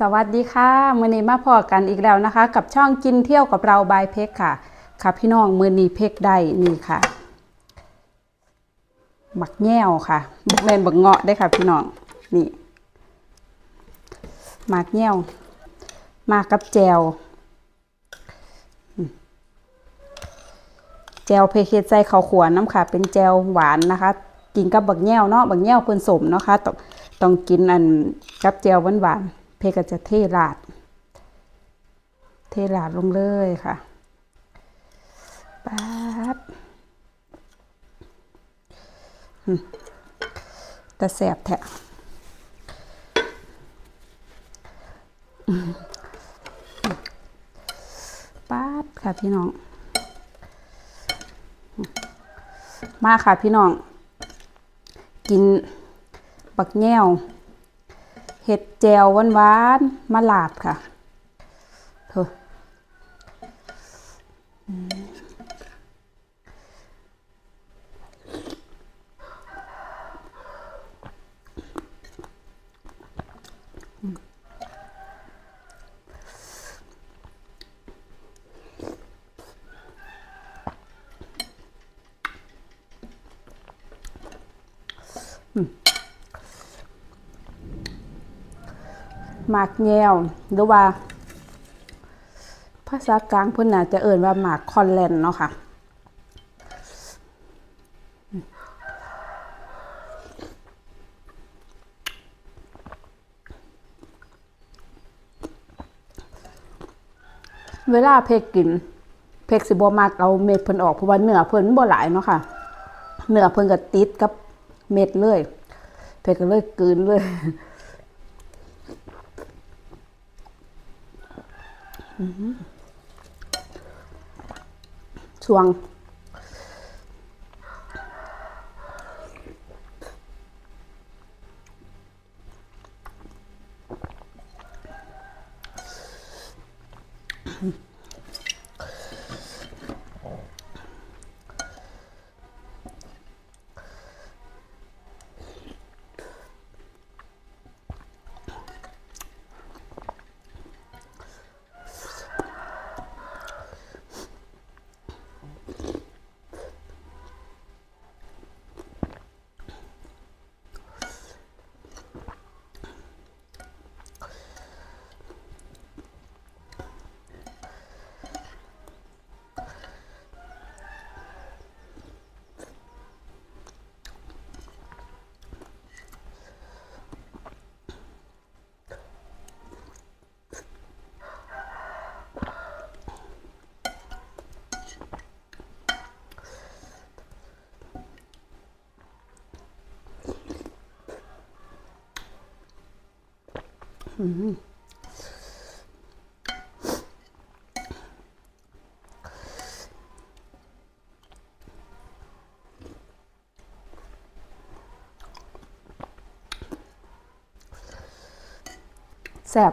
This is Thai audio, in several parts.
สวัสดีค่ะมือนี้มาพอกันอีกแล้วนะคะ กับช่องกินเที่ยวกับเราบายเพกค่ะ ค่ะพี่น้องมือนี้เพกได้นี่ค่ะบักแง่วค่ะบักแมนบักเงาะได้ค่ะ พี่น้องนี่หมากแง่วมากับแจวแจวเพเฮ็ดใส่ข้าวขวน้ำค่ะ เป็นแจวหวานนะคะ กินกับบักแง่วเนาะบักแง่วเพิ่นสมเนาะค่ะต้องต้องกินอันกับแจวหวานๆ เพก็จะเทราด เทราดลงเลยค่ะป๊าบแต่แสบแทะอืมป๊าบค่ะพี่น้อง มาค่ะพี่น้อง กินบักแง่ว เห็ดแจวหวานๆมาลาดค่ะ หมากแงวหรือว่า ภาษากลางเพิ่นน่าจะเอ่นว่าหมากคอนแลนเนาะค่ะเวลาเพกกิน เพกสิบมากเอาเม็ดเพิ่นออกเพราะว่าเนื้อเพิ่นบ่หลายเนาะค่ะเนื้อเพิ่นก็ติดกับเม็ดเลย เพกก็เลยกืนเลย ช่วง แซ่บ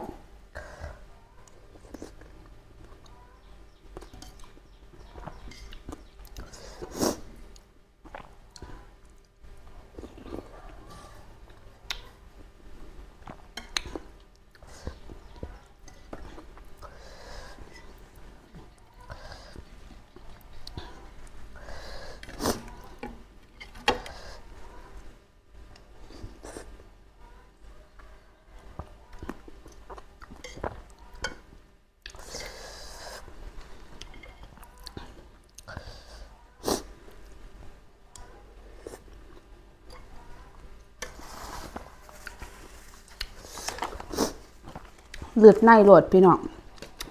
เลือดในโหลดพี่น้อง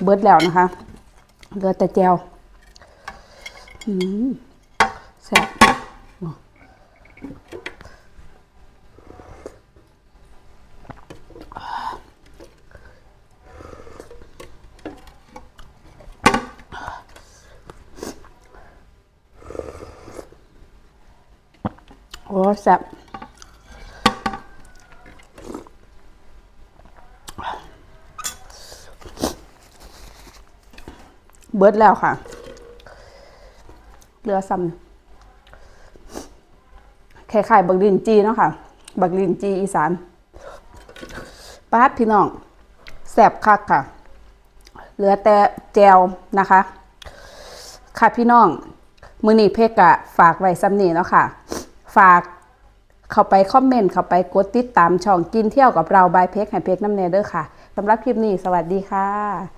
เบิดแล้วนะคะเลือดแต่แจวแซ่บโอ้แซ่บ เบิร์ดแล้วค่ะ เหลือซ้ำไข่ไข่บักลินจีเนาะค่ะ บักลินจีอีสานป้าดพี่น้องแซ่บคักค่ะ เหลือแต่แจวนะคะ ค่ะพี่น้อง มือนีเพกอะฝากไว้ซ้ำนี้เนาะค่ะ ฝากเข้าไปคอมเมนต์เข้าไปกดติดตามช่องกินเที่ยวกับเราบายเพกให้เพกน้ำเนเดอร์ค่ะสำหรับคลิปนี้ สวัสดีค่ะ